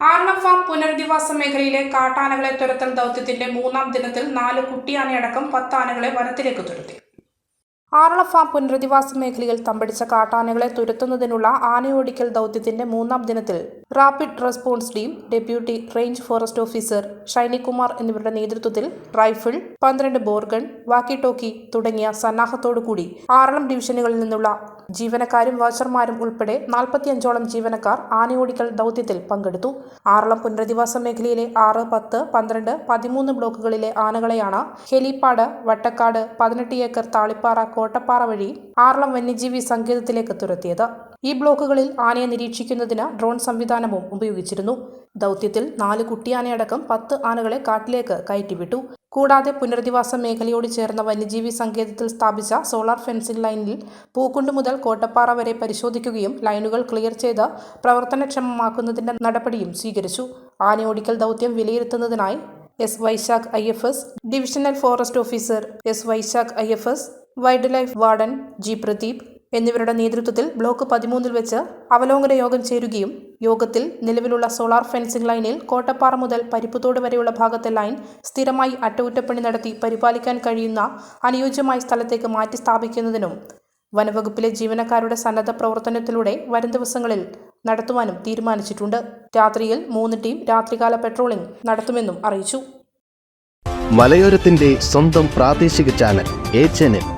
ആർണ farm പുനരധിവാസ മേഖലയിലെ കാട്ടാനകളെ തുരത്തൽ ദൗത്യത്തിന്റെ മൂന്നാം ദിനത്തിൽ നാല് കുട്ടിയാനയടക്കം പത്ത് ആനകളെ വനത്തിലേക്ക് തുരത്തി. ആറളഫാം പുനരധിവാസ മേഖലയിൽ തമ്പടിച്ച കാട്ടാനകളെ തുരത്തുന്നതിനുള്ള ആനയോടിക്കൽ ദൗത്യത്തിന്റെ മൂന്നാം ദിനത്തിൽ rapid response team deputy range forest officer Shinikumar എന്നിവരുടെ നേതൃത്വത്തിൽ റൈഫിൾ പന്ത്രണ്ട് ബോർഗൺ വാക്കി ടോക്കി തുടങ്ങിയ സന്നാഹത്തോടുകൂടി ആറളം ഡിവിഷനുകളിൽ നിന്നുള്ള ജീവനക്കാരും വാച്ചർമാരും ഉൾപ്പെടെ നാൽപ്പത്തിയഞ്ചോളം ജീവനക്കാർ ആനയോടിക്കൽ ദൗത്യത്തിൽ പങ്കെടുത്തു. ആറളം പുനരധിവാസ മേഖലയിലെ ആറ് പത്ത് പന്ത്രണ്ട് പതിമൂന്ന് ബ്ലോക്കുകളിലെ ആനകളെയാണ് ഹെലിപ്പാട് വട്ടക്കാട് പതിനെട്ട് ഏക്കർ താളിപ്പാറ കോട്ടപ്പാറ വഴി ആറളം വന്യജീവി സങ്കേതത്തിലേക്ക് തുരത്തിയത്. ഈ ബ്ലോക്കുകളിൽ ആനയെ നിരീക്ഷിക്കുന്നതിന് ഡ്രോൺ സംവിധാനവും ഉപയോഗിച്ചിരുന്നു. ദൗത്യത്തിൽ നാല് കുട്ടിയാനയടക്കം പത്ത് ആനകളെ കാട്ടിലേക്ക് കയറ്റിവിട്ടു. കൂടാതെ പുനരധിവാസ മേഖലയോട് ചേർന്ന വന്യജീവി സങ്കേതത്തിൽ സ്ഥാപിച്ച സോളാർ ഫെൻസിംഗ് ലൈനിൽ പൂക്കുണ്ട് മുതൽ കോട്ടപ്പാറ വരെ പരിശോധിക്കുകയും ലൈനുകൾ ക്ലിയർ ചെയ്ത് പ്രവർത്തനക്ഷമമാക്കുന്നതിന്റെ നടപടിയും സ്വീകരിച്ചു. ആനയോടിക്കൽ ദൗത്യം വിലയിരുത്തുന്നതിനായി S Vaishakh I F S divisional forest officer S Vaishakh I F S wildlife warden G Pradeep എന്നിവരുടെ നേതൃത്വത്തിൽ ബ്ലോക്ക് പതിമൂന്നിൽ വെച്ച് അവലോകന യോഗം ചേരുകയും യോഗത്തിൽ നിലവിലുള്ള സോളാർ ഫെൻസിംഗ് ലൈനിൽ കോട്ടപ്പാറ മുതൽ പരിപ്പുതോട് വരെയുള്ള ഭാഗത്തെ ലൈൻ സ്ഥിരമായി അറ്റകുറ്റപ്പണി നടത്തി പരിപാലിക്കാൻ കഴിയുന്ന അനുയോജ്യമായ സ്ഥലത്തേക്ക് മാറ്റി സ്ഥാപിക്കുന്നതിനും വനവകുപ്പിലെ ജീവനക്കാരുടെ സന്നദ്ധ പ്രവർത്തനത്തിലൂടെ വരും ദിവസങ്ങളിൽ നടത്തുവാനും തീരുമാനിച്ചിട്ടുണ്ട്. രാത്രിയിൽ മൂന്ന് ടീം രാത്രികാല പെട്രോളിംഗ് നടത്തുമെന്നും അറിയിച്ചു. മലയോരത്തിന്റെ സ്വന്തം പ്രാദേശിക ചാനൽ ചാനൽ.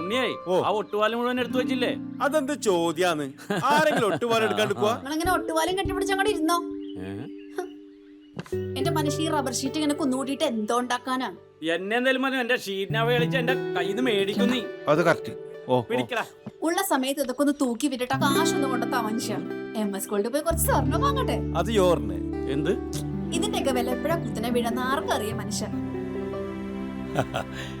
ഓ. ആ ഒട്ടുപാലം മുഴുവൻ എടുത്തു വെച്ചില്ലേ? അതെന്ത് ചോദ്യാന്ന്? ആരെങ്കിലും ഒട്ടുപാലം എടുക്കാണ്ട് പോവാ. നിങ്ങളിങ്ങനെ ഒട്ടുപാലും കെട്ടിപ്പിടിച്ച് അങ്ങോട്ട് ഇരുന്നോ? എന്റെ മനുഷ്യ ഈ റബ്ബർ ഷീറ്റ് ഇങ്ങനെ കുന്നുകൂട്ടിയിട്ട് എന്തോ ഉണ്ടാക്കാനാ? എന്നെ എന്തായാലും മതി എന്റെ ഷീറ്റിനെ കളിച്ച് എന്റെ കയ്യിൽ നിന്ന് മേടിക്കും നീ. അത് കറക്റ്റ് ഓ ഓ. പിടിക്കടാ. ഉള്ള സമയത്ത് ഇതൊക്കെ ഒന്ന് തൂക്കി വിട്ടിട്ട് കാശൊന്നും കൊണ്ടെത്താ മനുഷ്യ. എം എസ് ഗോൾഡ് പോയി കുറച്ച് സ്വർണം വാങ്ങട്ടെ? അത് യോർന്ന് എന്ത്? ഇതിന്റെയൊക്കെ വില എപ്പോഴാ കുത്തിനെ വീഴുന്ന ആർക്കറിയാം മനുഷ്യ.